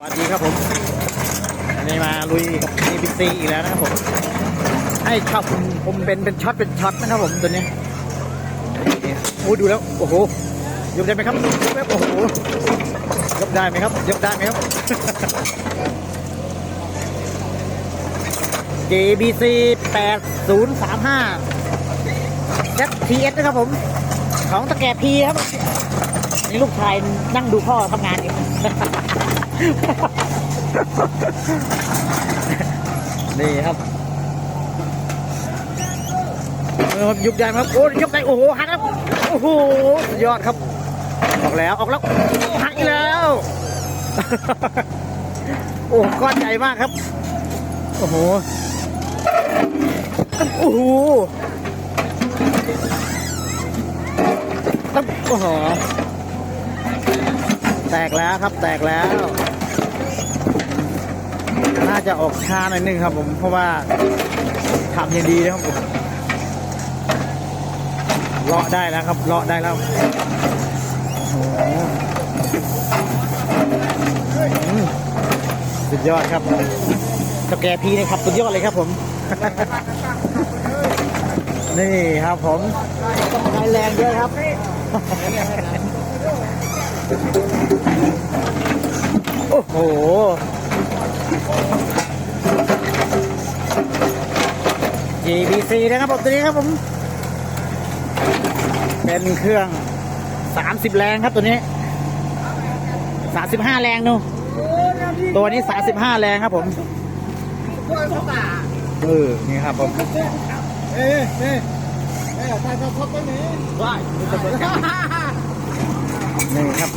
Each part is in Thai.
สวัสดีครับผมวันนี้มาลุยกับ ABC อีกแล้วนะครับผม ให้ชอบผมผมเป็นเป็นช็อตเป็นช็อตนะครับผมตัวนี้โอ้ดูแล้ว โอ้โห ยกได้ไหมครับยกได้โอ้โห ยกได้ไหมครับ ยกได้ไหมครับ JBC 8035 ZTS นะครับผม ของตะแกรงพีครับ นี่ลูกชายนั่งดูพ่อทำงานอยู่ นี่ครับเออยุบได้ไหมครับ โอ้ยกได้โอ้โหหักครับ โอ้โหสุดยอดครับ ออกแล้วออกแล้วหักอีกแล้ว โอ้ก้อนใหญ่มากครับ โอ้โหโอ้โหตั้งโอ้โหแตกแล้วครับแตกแล้ว น่าจะออกช้าหน่อยนึงครับผมเพราะว่าทำอย่างดีนะครับผมเลาะได้แล้วครับเลาะได้แล้วโอ้โหอืมสุดยอดครับสแกพีนะครับสุดยอดเลยครับผม นี่ครับผมต้องใช้แรงด้วยครับโอ้โห GBC นะครับผมตัวนี้ครับผม เป็นเครื่อง 30 แรงครับตัวนี้ 35 แรงนูตัวนี้ 35 แรงครับผมเออนี่ครับผมเอ๊ะเอ๊ะเอ๊ะใส่กระทบไปไหนว้นี่ครับ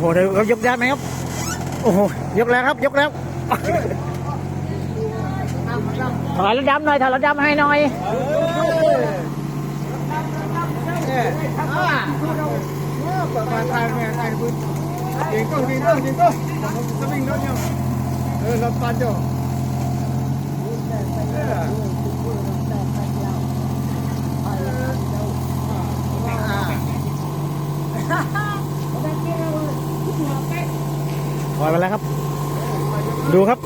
โอ้โหเดี๋ยวเขายกได้ไหมครับ โอ้โห ยกแล้วครับ ยกแล้วถอยแล้วดำหน่อยถอยแล้วดำให้หน่อยปะมาณทางแม่ไอ้บุญยิงก็ยิงก็ยิงก็สวิงรถเนี่ยเออเราปันจ่อ อยมาแล้วครับ ดูครับ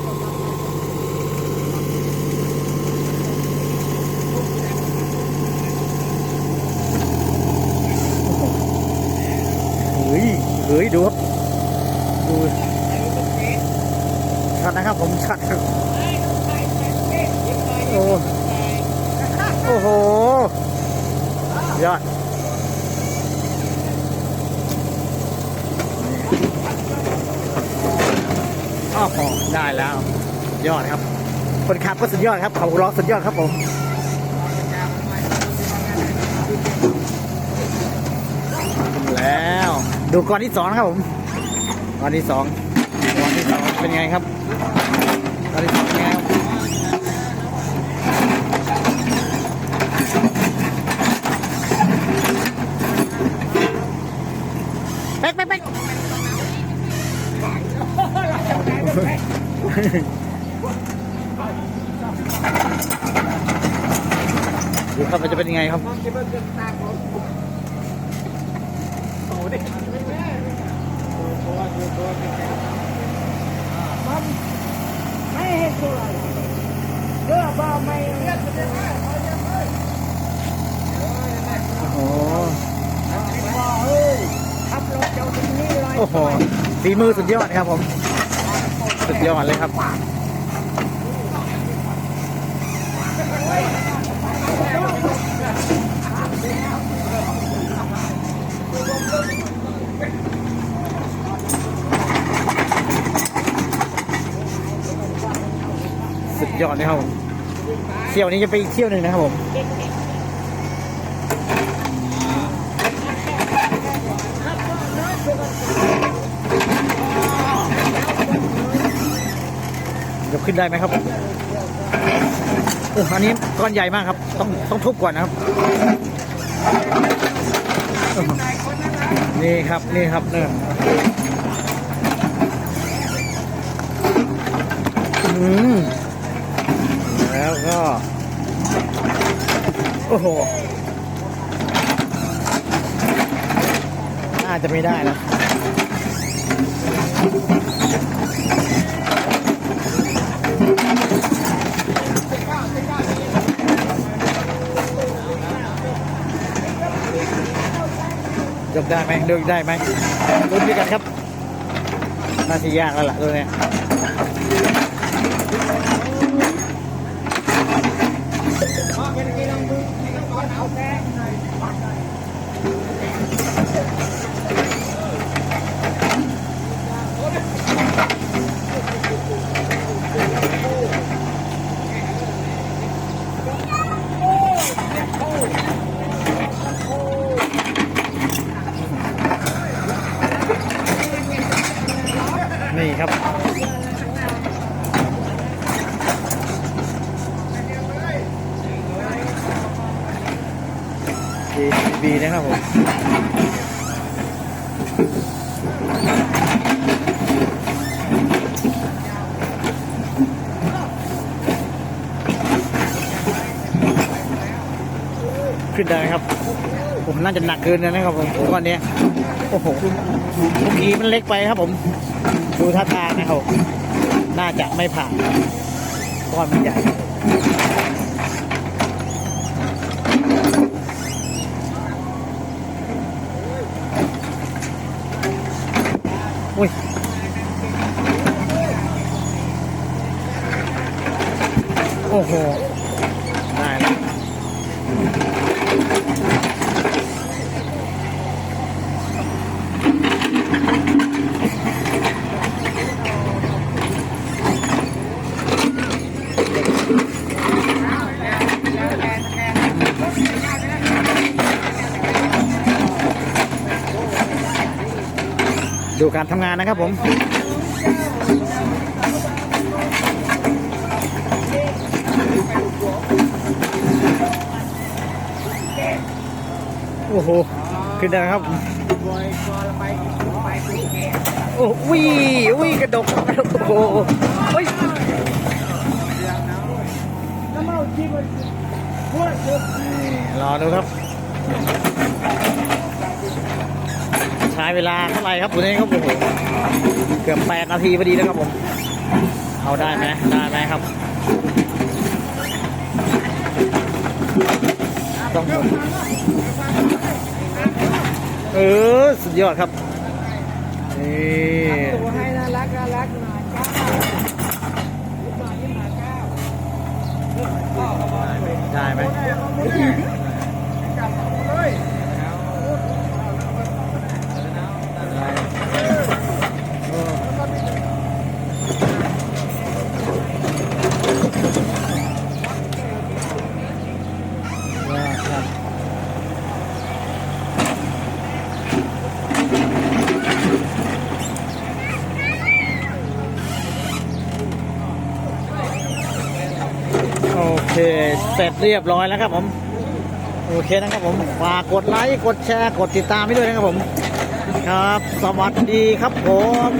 เฮ้ยเฮ้ยดูครับ ดูชัดนะครับผมชัดครับโอ้โอ้โห ยอด โอ้โหได้แล้ว ยอดครับ คนขับก็สุดยอดครับเขาล้อสุดยอดครับผมแล้ว ดูก่อนที่สองครับผมก่อนที่สองก่อนที่สองเป็นไงครับก่อนที่สองเป็นไงครับเป๊กเป๊กเป๊ก ดูครับมันจะเป็นยังไงครับไม่เห็นตัวเลือกบ้าไม่เลือกโอ้โหเฮ้ยขับรถเจ้าตรงนี้เลยโอ้โหฝีมือสุดยอดครับผม สุดยอดเลยครับสุดยอดเลยครับผมเที่ยวนี้จะไปอีกเที่ยวหนึ่งนะครับผม ยกขึ้นได้ไหมครับโอ้อันนี้ก้อนใหญ่มากครับ ต้องต้องทุบก่อนนะครับ นี่ครับนี่ครับเนี่ยอืมแล้วก็ โอ้โหน่าจะไม่ได้แล้ว ยกได้ไหมยกได้ไหมลุ้นด้วยกันครับ น่าจะยากแล้วล่ะตัวเนี้ย นี่ครับ JCB นะครับผมขึ้นได้ครับ ผมน่าจะหนักเกินนะครับผมก้อนเนี้ยโอ้โหเมื่อกี้มันเล็กไปครับผม ดูท่าทางนะครับน่าจะไม่ผ่านก้อนมันใหญ่อุ้ยโอ้โห ได้แล้ว การทำงานนะครับผมโอ้โหขึ้นได้ครับโอ้วิวิกระดกโอ้โหเฮ้ยรอดูครับ ใช้เวลาเท่าไหร่ครับคุณเองครับโอ้โหเกือบแปดนาทีพอดีแล้วครับผม เอาได้ไหมได้ไหมครับ ต้องเออสุดยอดครับนี่ตัวให้น่ารักน่ารักหน่อยจ้ายิ้มหน่อยยิ้มหน่อยเจ้าได้ไหม จับเลย เออว่าครับโอ เสร็จเรียบร้อยแล้วครับผม โอเคนะครับผมฝากกดไลค์กดแชร์กดติดตามให้ด้วยนะครับผม ครับ สวัสดีครับผม